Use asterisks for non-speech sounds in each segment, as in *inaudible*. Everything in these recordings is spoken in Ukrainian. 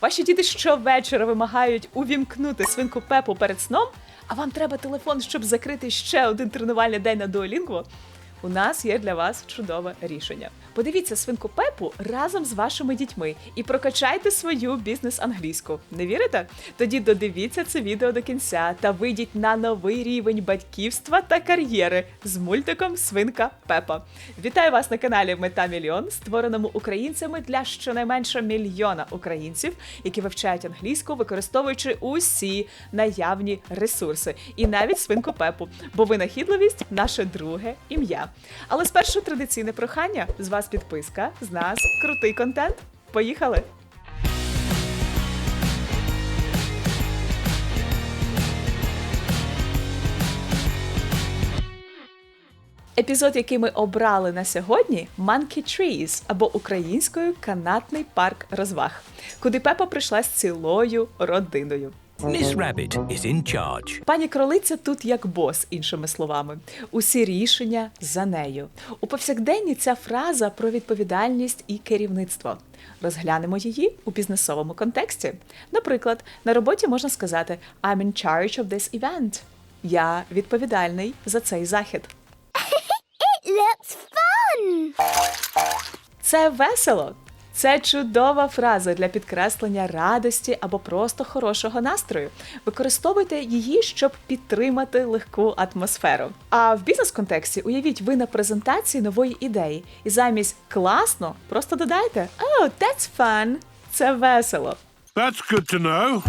Ваші діти щовечора вимагають увімкнути свинку Пепу перед сном, а вам треба телефон, щоб закрити ще один тренувальний день на Duolingo? У нас є для вас чудове рішення. Подивіться свинку Пепу разом з вашими дітьми і прокачайте свою бізнес-англійську. Не вірите? Тоді додивіться це відео до кінця та вийдіть на новий рівень батьківства та кар'єри з мультиком Свинка Пепа. Вітаю вас на каналі Мета Мільйон, створеному українцями для щонайменше мільйона українців, які вивчають англійську, використовуючи усі наявні ресурси, і навіть свинку Пепу, бо винахідливість наше друге ім'я. Але спершу традиційне прохання з вас підписка, з нас крутий контент. Поїхали! Епізод, який ми обрали на сьогодні, Monkey Trees або українською канатний парк розваг, куди Пепа прийшла з цілою родиною. Miss Rabbit is in charge. Пані кролиця тут як бос, іншими словами. Усі рішення за нею. У повсякденні ця фраза про відповідальність і керівництво. Розглянемо її у бізнесовому контексті. Наприклад, на роботі можна сказати I'm in charge of this event. Я відповідальний за цей захід. *laughs* looks fun! Це весело. Це чудова фраза для підкреслення радості або просто хорошого настрою. Використовуйте її, щоб підтримати легку атмосферу. А в бізнес-контексті уявіть, ви на презентації нової ідеї, і замість класно просто додайте Oh, that's fun! Це весело. That's good to know.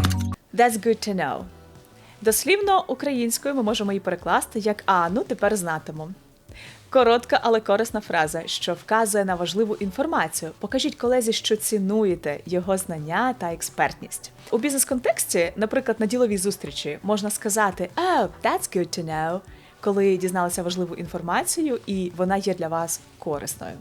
That's good to know. Дослівно українською ми можемо її перекласти як А, ну тепер знатиму. Коротка, але корисна фраза, що вказує на важливу інформацію. Покажіть колезі, що цінуєте його знання та експертність. У бізнес-контексті, наприклад, на діловій зустрічі можна сказати Oh, that's good to know, коли дізналися важливу інформацію, і вона є для вас корисною.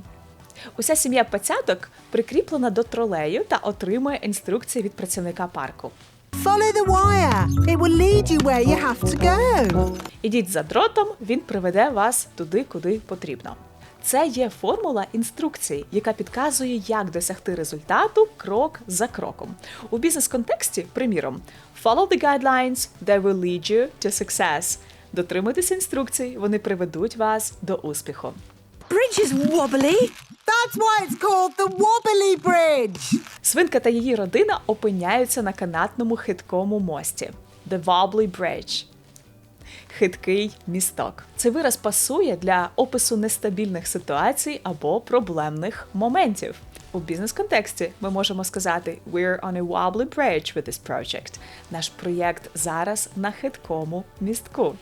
Уся сім'я пацяток прикріплена до тролею та отримує інструкції від працівника парку. Follow the wire. It will lead you where you have to go. Ідіть за дротом, він приведе вас туди, куди потрібно. Це є формула інструкції, яка підказує, як досягти результату крок за кроком. У бізнес-контексті, приміром, follow the guidelines, they will lead you to success. Дотримуйтесь інструкцій, вони приведуть вас до успіху. Bridge is wobbly. That's why it's called the wobbly bridge. Свинка та її родина опиняються на канатному хиткому мості The Wobbly Bridge. Хиткий місток. Цей вираз пасує для опису нестабільних ситуацій або проблемних моментів. У бізнес-контексті ми можемо сказати We're on a wobbly bridge with this project. Наш проєкт зараз на хиткому містку.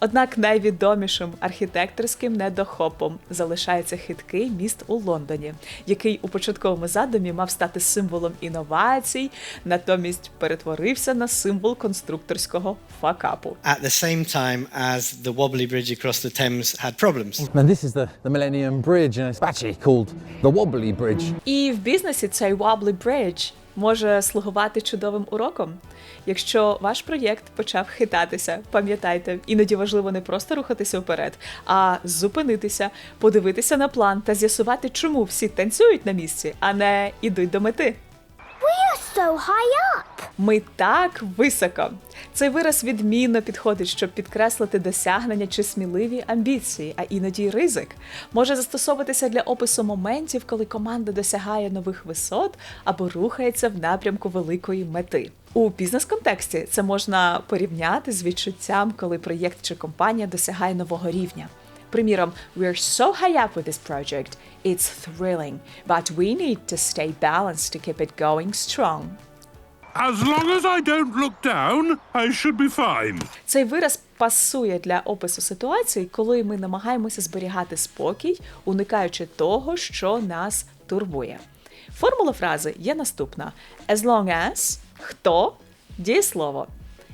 Однак найвідомішим архітекторським недохопом залишається хиткий міст у Лондоні, який у початковому задумі мав стати символом інновацій, натомість перетворився на символ конструкторського факапу. at the same time as the wobbly bridge across the Thames had problems. And this is the, the Millennium Bridge, and it's actually called the Wobbly Bridge. І в бізнесі цей wobbly bridge може слугувати чудовим уроком. Якщо ваш проєкт почав хитатися, пам'ятайте, іноді важливо не просто рухатися вперед, а зупинитися, подивитися на план та з'ясувати, чому всі танцюють на місці, а не ідуть до мети. We are so high up! Ми так високо. Цей вираз відмінно підходить, щоб підкреслити досягнення чи сміливі амбіції, а іноді й ризик. Може застосовуватися для опису моментів, коли команда досягає нових висот або рухається в напрямку великої мети. У бізнес-контексті це можна порівняти з відчуттям, коли проєкт чи компанія досягає нового рівня. Приміром, we're so high up with this project, it's thrilling, but we need to stay balanced to keep it going strong. As long as I don't look down, I should be fine. Цей вираз пасує для опису ситуації, коли ми намагаємося зберігати спокій, уникаючи того, що нас турбує. Формула фрази є наступна: as long as хто дієслово.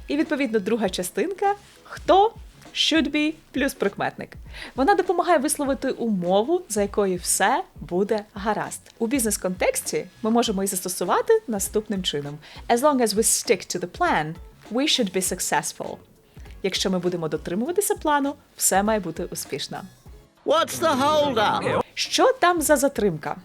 І відповідно друга частинка хто should be плюс прикметник. Вона допомагає висловити умову, за якою все буде гаразд. У бізнес-контексті ми можемо її застосувати наступним чином: As long as we stick to the plan, we should be successful. Якщо ми будемо дотримуватися плану, все має бути успішно. What's the hold up? Що там за затримка?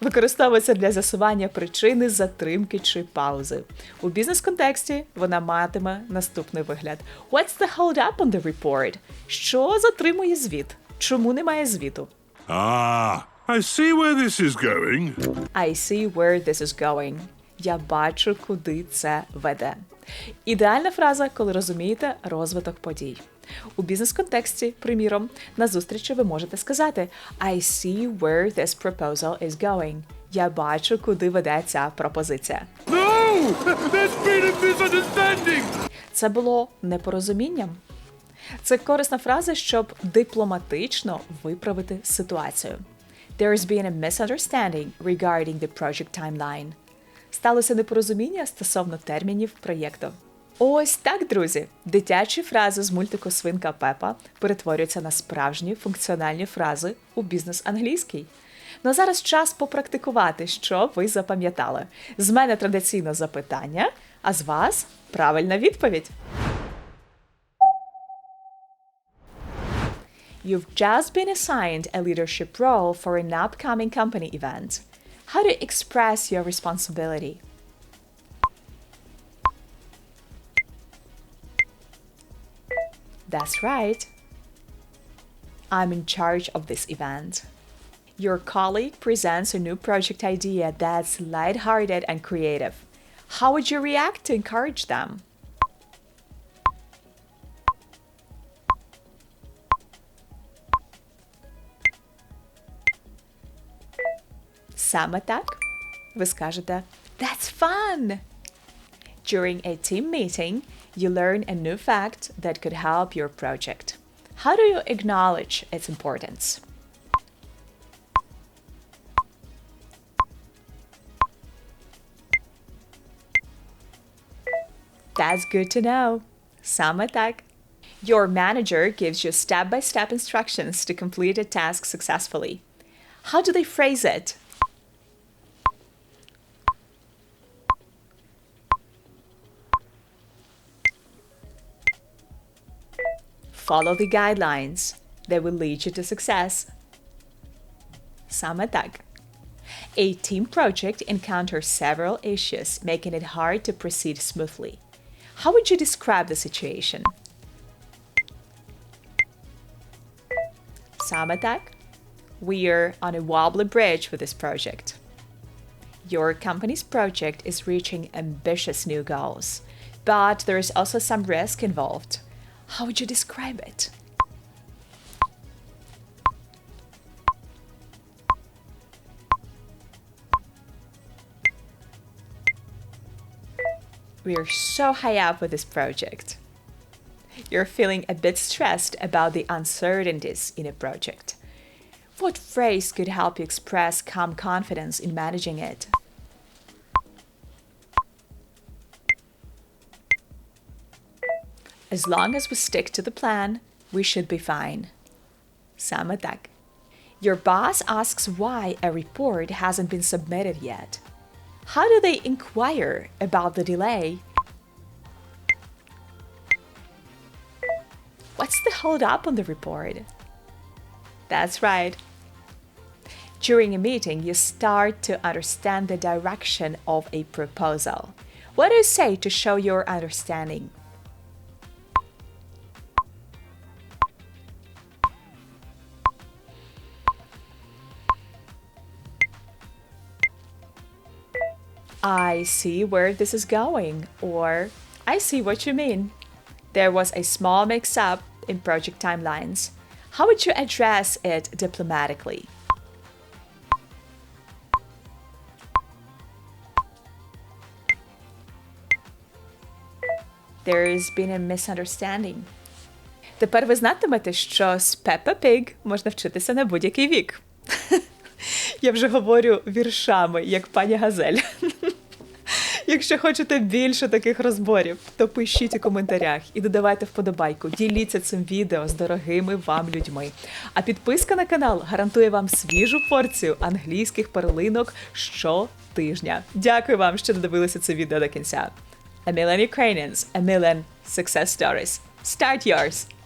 Використовується для з'ясування причини затримки чи паузи. У бізнес-контексті вона матиме наступний вигляд: What's the hold up on the report? Що затримує звіт? Чому немає звіту? Ah, I see where this is going. I see where this is going. Я бачу, куди це веде. Ідеальна фраза, коли розумієте розвиток подій. У бізнес-контексті, приміром, на зустрічі ви можете сказати I see where this proposal is going. Я бачу, куди веде ця пропозиція. No! There's been a misunderstanding! Це було непорозумінням. Це корисна фраза, щоб дипломатично виправити ситуацію. There's been a misunderstanding regarding the project timeline. Сталося непорозуміння стосовно термінів проєкту. Ось так, друзі. Дитячі фрази з мультику Свинка Пепа перетворюються на справжні функціональні фрази у бізнес англійський. Ну а зараз час попрактикувати, що ви запам'ятали. З мене традиційно запитання, а з вас правильна відповідь. You've just been assigned a leadership role for an upcoming company event. How to express your responsibility? That's right. I'm in charge of this event. Your colleague presents a new project idea that's lighthearted and creative. How would you react to encourage them? Саме так. Ви скажете That's fun! During a team meeting, you learn a new fact that could help your project. How do you acknowledge its importance? That's good to know. Саме так. Your manager gives you step by step instructions to complete a task successfully. How do they phrase it? follow the guidelines that will lead you to success. Samatag. A team project encounters several issues, making it hard to proceed smoothly. How would you describe the situation? Samatag. We are on a wobbly bridge with this project. Your company's project is reaching ambitious new goals, but there is also some risk involved. How would you describe it? We are so high up with this project. You're feeling a bit stressed about the uncertainties in a project. What phrase could help you express calm confidence in managing it? As long as we stick to the plan, we should be fine. Саме так. Your boss asks why a report hasn't been submitted yet. How do they inquire about the delay? What's the hold up on the report? That's right. During a meeting, you start to understand the direction of a proposal. What do you say to show your understanding? I see where this is going, or I see what you mean. There was a small mix up in project timelines. How would you address it diplomatically? There's been a misunderstanding. Тепер ви знатимете, що з Peppa Pig можна вчитися на будь-який вік. *laughs* Я вже говорю віршами, як пані Газель. *laughs* Якщо хочете більше таких розборів, то пишіть у коментарях і додавайте вподобайку. Діліться цим відео з дорогими вам людьми. А підписка на канал гарантує вам свіжу порцію англійських перлинок щотижня. Дякую вам, що додивилися це відео до кінця. A million Ukrainians, a million success stories. Start yours!